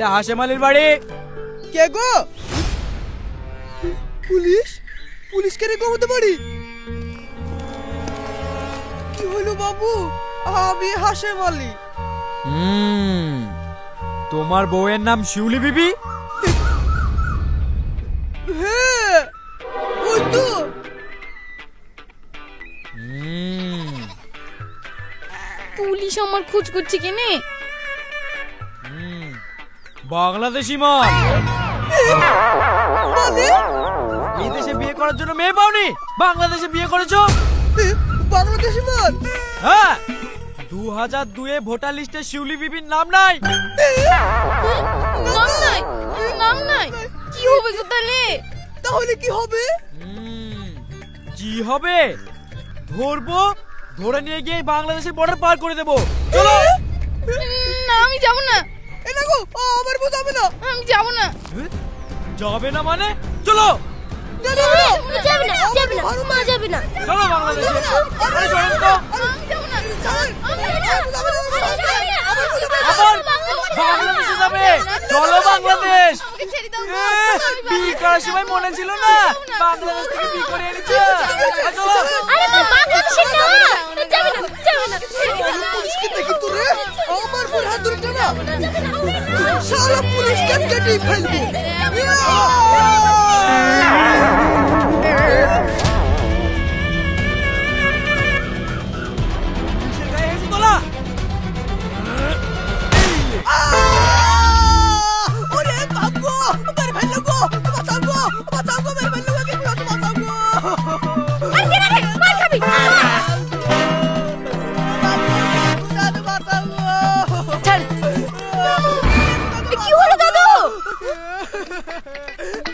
এটা হাসেম আলীর বাড়ি। কে গো? পুলিশ? পুলিশ কে কেন কমাতে পারি কি হলো বাবু? আমি হাসেম আলী হুম তোমার বউয়ের নাম শিউলি বিবি? হ্যাঁ ওই তো। পুলিশ আমার খোঁজ করছে কেনে? বাংলাদেশি মাল। মানে? এই দেশে বিয়ে করার জন্য মেয়ে পাওনি? বাংলাদেশে বিয়ে করেছ? বাংলাদেশি মাল? হ্যাঁ। দু হাজার দুয়ে ভোটার লিস্টে শিউলি বিবির নাম নাই। নাম নাই? নাম নাই? কি হবে তাহলে? তাহলে কি হবে? হুম, কি হবে? ধরবো ধরে নিয়ে গিয়ে বাংলাদেশের বর্ডার পার করে দেবো। চলো। না আমি যাব না। এ দেখো আমার বউ যাবে না আমি যাব না যাবে না মানে চলো না, না, না, যাবে না যাবে না মা যাবে না চলো বাংলাদেশে আরে তো না না। যাবে চলো বিয়ে করার সময় মনে ছিল না বাংলাদেশ থেকে বিয়ে করে এনেছে চলো আরে মা বাংলাদেশে যাবে না যাবে না পুলিশকে দেখি তো রে আমার বউ হাত ধরে টানা সারা পুলিশ কেটে কেটে ফেলবো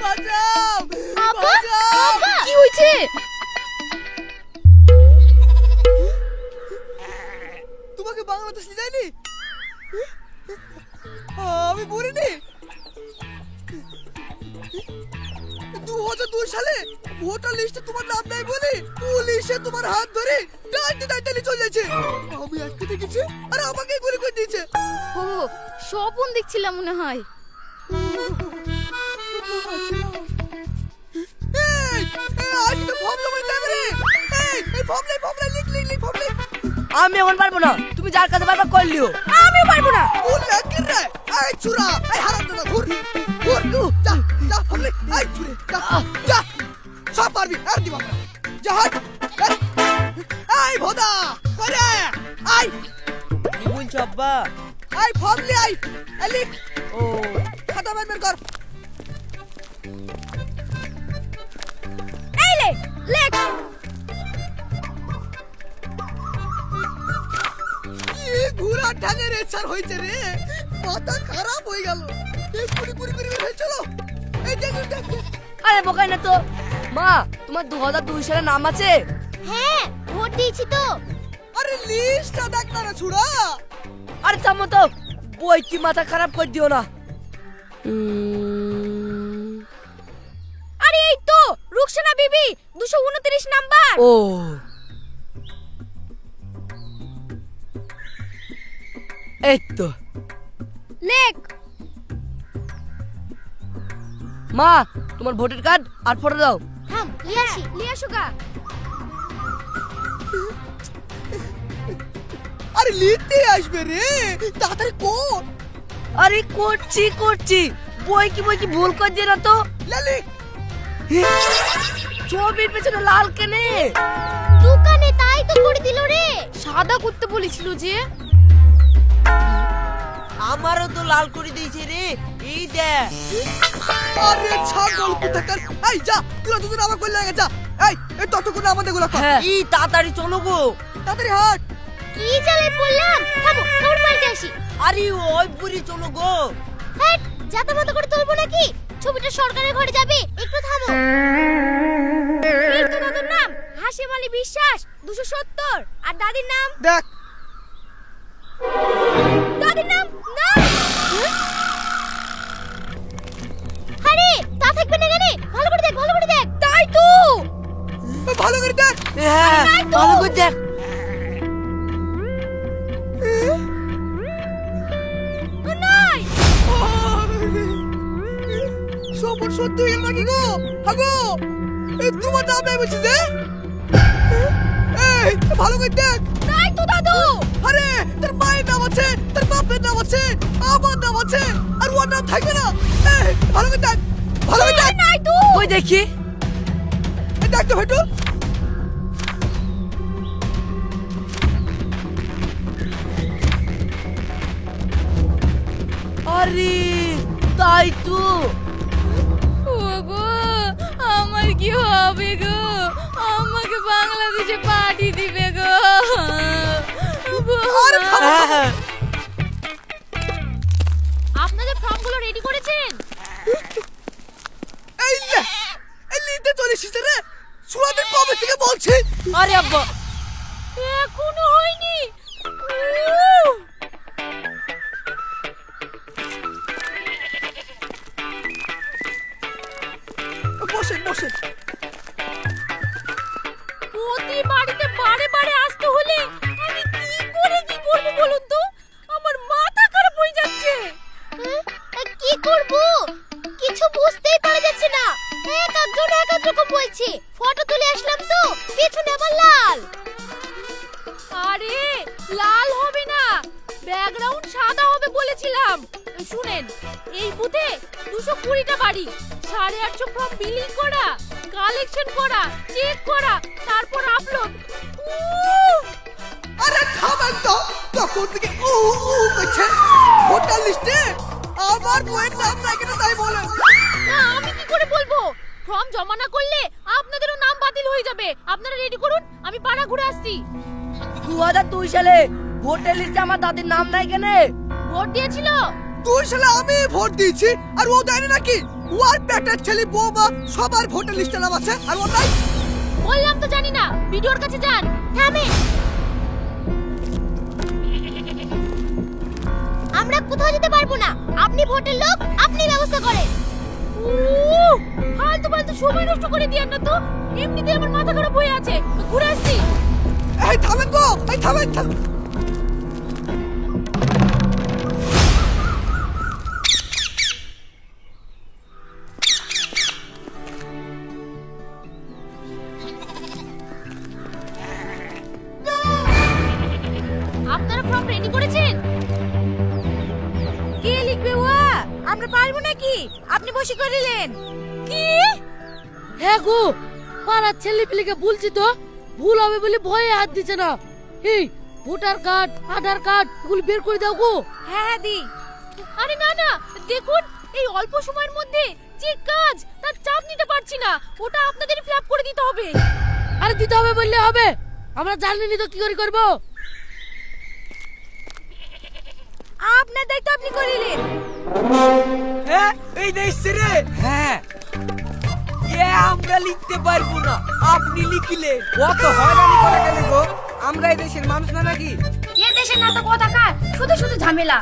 বাঁচাও! বাঁচাও! কি হয়েছে? তোমাকে বাংলাদেশ নিয়ে যায়নি? আমি বলিনি দু হাজার দুই সালে ভোটার লিস্টে তোমার নাম নাই বলে পুলিশে তোমার হাত ধরে টানতে টানতে নিয়ে চলে যাচ্ছে। আমি আজকে দেখেছি আর আমাকে গুলি করে দিয়েছে। ও স্বপন দেখছিলাম মনে হয়। আমি এখন পারব না। তুমি যার কাছে পারবা করলিও। আমিও পারব না। কোন ল্যাকের রে? এই চুরা, এই হারামজাদা, ঘুর, ঘুর, ঘুর, যা, যা, ফর্ম লিখ, এই চুরে, যা, যা। সব পারবি, আর দিবা না। যা, হাট, এই, এই ভোদা, কই রে? এই, কি বলছো আব্বা? এই ফর্ম লি, এই, এই ও। খাতা বের বের কর। এই লে লেখ। ঘোড়া ঢাঙের এছার হয়েছে রে। মাথা খারাপ হয়ে গেল। এই কুড়ি কুড়ি কুড়ি বের হয়ে চলো। এই দেখ দেখ। দেখ। আরে বোকাই না তো। মা তোমার দু হাজার দুই সালে নাম আছে? হ্যাঁ ভোট দিয়েছি তো। আরে লিস্টটা দেখ না ছুড়া। আরে থামো তো। বই কি মাথা খারাপ করে দিও না। আরে এই তো রুকসানা বিবি দুশো উনত্রিশ নাম্বার। ও। এই তো লেখ মা তোমার ভোটার কার্ড আর ফটো দাও। থাম লিয়ে আসি লিয়ে আসো গা। আরে লিখতে আসবে রে তাড়াতাড়ি কোন আরে করছি করছি। বই কি বই কি ভুল করে দিয়ে না তো? লালি। ছবির পেছনে লাল কেনে? দোকানে তাই তো করে দিল রে। সাদা করতে বলেছিল যে আমারও তো লাল করে দিয়েছে রে। এই দেখ। আরে ছাগল কোথাকার? এই যা তুই দুজন আমার কইলে লাগা যা। এই এই ততক্ষণ আমাদেরগুলো খা। হ্যাঁ। এই তাড়াতাড়ি চলো গো। তাড়াতাড়ি হাট। কি জ্বালায় পড়লাম থামো খাবার আসি। আরে ওই বুড়ি চলো গো। যাতা মতো করে তুলবো নাকি? ছবিটা সরকারের ঘরে যাবে একটু থামো। এই তো দাদুর নাম হাসিম আলী বিশ্বাস দুশো সত্তর। আর দাদির নাম? দেখ। দাদির নাম না। আরে তা থাকবে না কেন ভালো করে দেখ ভালো করে দেখ। তাই তো। ভালো করে দেখ। হ্যাঁ ভালো করে দেখ। সবুজ সত্যি হয়ে নাকি গো? হাগো তোমার নাম নাই বলছি যে। ভালো করে দেখ। নাই তো দাদু। ওই দেখি দেখ তো আরে তাই তো। ওগো আমার কি হবে গো? আমাকে বাংলাদেশে পাঠিয়ে দিবে গো। থামো, থামো। আপনাদের ফর্মগুলো রেডি করেছেন এই লে এই নিতে চলে এসেছে রে সুরাতে কবে থেকে বলছি আরে আব্বা। এখনও হয়নি। বসে বসেন বসেন। প্রতি বাড়িতে বারে বারে আসতে হলে আমি কি করে কি করব বলুন রকম বলছে? ফটো তুলে আসলাম তো, পেছনে আবার লাল। আরে, লাল হবে না, ব্যাকগ্রাউন্ড সাদা হবে বলেছিলাম। শুনেন, এই বুথে দুশো কুড়িটা বাড়ি, সাড়ে আটশো ফর্ম বিলিং করা, কালেকশন করা, চেক করা, তারপর দুই সালে ভোটার লিস্টে আমার দাদির নাম নাই কেনে? ভোট দিয়েছিল? তুই শালা আমি ভোট দিয়েছি আর ও দেয়নি নাকি? ওর বেটার ছেলে বৌমা সবার ভোটার লিস্টে নাম আছে আর ও নাই বললাম তো জানি না ভিডিওর কাছে যান থামে। আমরা কোথাও যেতে পারব না আপনি ভোটের লোক আপনি ব্যবস্থা করেন। ফালতু ফালতু সময় নষ্ট করে দিয়েন না তো এমনিতে আমার মাথা খারাপ হয়ে আছে ঘুরে আসছি। এই থামেন গো এই থামেন থামেন আপনারা ফর্ম রেডি করেছেন? কে লিখবে ওয়া আমরা পারব নাকি? আপনি বসে করিলেন কি? হ্যাঁ গো পাড়ার ছেলে পেলেকে বলছি তো। ভুল হবে বলে ভয়ে হাত দিচ্ছে না। এই ভোটার কার্ড আধার কার্ড এগুলো বের করে দাও গো। হ্যাঁ হ্যাঁ দি আরে না না দেখুন এই অল্প সময়ের মধ্যে যে কাজ তার চাপ নিতে পারছি না। ওটা আপনাদের ফিল করে দিতে হবে। আরে দিতে হবে বললে হবে। আমরা জানিনি তো কি করে করব। আপনার দায়িত্ব আপনি করিলেন হ্যাঁ এই দেখছি রে। হ্যাঁ আমরা লিখতে পারব না। আপনি লিখিলে। অত হয়রানি করে কেন গো। আমরা এই দেশের মানুষ না নাকি? এ দেশের নাটক কথাকার? শুধু শুধু ঝামেলা।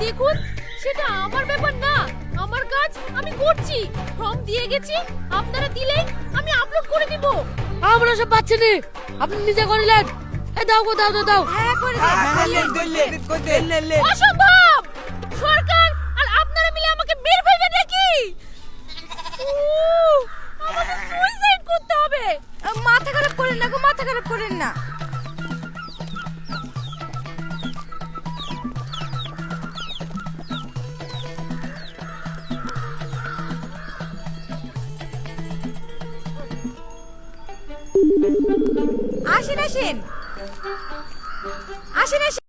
দেখুন সেটা আমার ব্যাপার না। আমার কাজ আমি করছি। ফর্ম দিয়ে গেছি আপনারা দিলেই আমি আপলোড করে দিব। আমরা সব পাচ্ছি নি। আপনি নিজে করিলেন এ দাও গো দাও দাও দাও। হ্যাঁ করে হ্যাঁ, লে, লে, লে। অসম্ভব! সরকার আর আপনারা মিলে আমাকে মেরে ফেলবে নাকি উহ, আমাকে সুইসাইড করতে হবে মাথা খারাপ করেন না গো মাথা খারাপ করেন না। আসেন আসেন। আসেন আসেন।